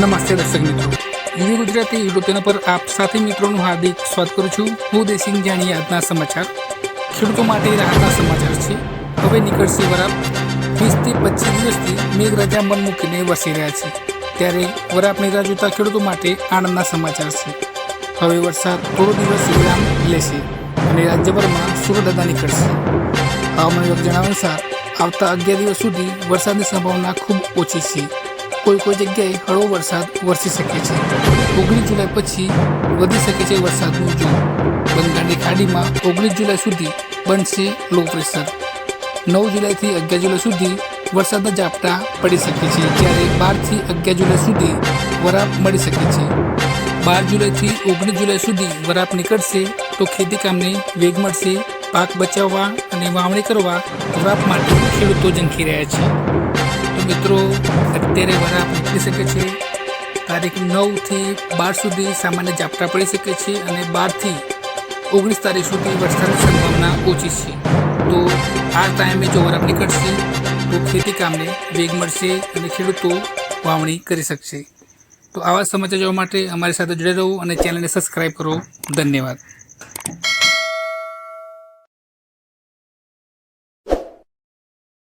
નમસ્તે દર્શક મિત્રો. યુવી ગુજરાતી યુટ્યુબ પર આપ સાથે મિત્રોનું હાર્દિક સ્વાગત કરું છું. હું દેસિંગ જાણીએ આજના સમાચાર. ખેડૂતો માટે રાહતના સમાચાર છે. હવે નીકળશે વરાપ. વીસથી પચીસ દિવસથી મેઘરાજા મન મૂકીને વસી રહ્યા છે. ત્યારે વરાપની રાહ જોતા ખેડૂતો માટે આનંદના સમાચાર છે. હવે વરસાદ થોડો દિવસ વિરામ લેશે અને રાજ્યભરમાં સૂર્યદાદા નીકળશે. હવામાન વિભાગ જણાવ્યા અનુસાર આવતા અગિયાર દિવસ સુધી વરસાદની સંભાવના ખૂબ ઓછી છે. કોઈ કોઈ જગ્યાએ હળવો વરસાદ વરસી શકે છે. ઓગણીસ જુલાઈ પછી વધી શકે છે વરસાદનું જોર. બંગાળની ખાડીમાં ઓગણીસ જુલાઈ સુધી બનશે લો પ્રેશર નવ જુલાઈથી અગિયાર જુલાઈ સુધી વરસાદના ઝાપટા પડી શકે છે. જ્યારે બારથી અગિયાર જુલાઈ સુધી વરાપ મળી શકે છે. બાર જુલાઈથી ઓગણીસ જુલાઈ સુધી વરાપ નીકળશે તો ખેતી કામને વેગ મળશે. પાક બચાવવા અને વાવણી કરવા વરાપ માટે ખેડૂતો ઝંખી રહ્યા છે. મિત્રો, અત્યારે વરાપ નીકળી શકે છે. તારીખ નવથી બાર સુધી સામાન્ય ઝાપટા પડી શકે છે અને બારથી ઓગણીસ તારીખ સુધી વરસાદની સંભાવના ઓછી છે. તો આ ટાઈમે જો વરાપ નીકળશે, તો ખેતી કામને વેગ મળશે અને ખેડૂતો વાવણી કરી શકશે. તો આવા સમાચાર જોવા માટે અમારી સાથે જોડે રહો અને ચેનલને સબસ્ક્રાઈબ કરો. ધન્યવાદ.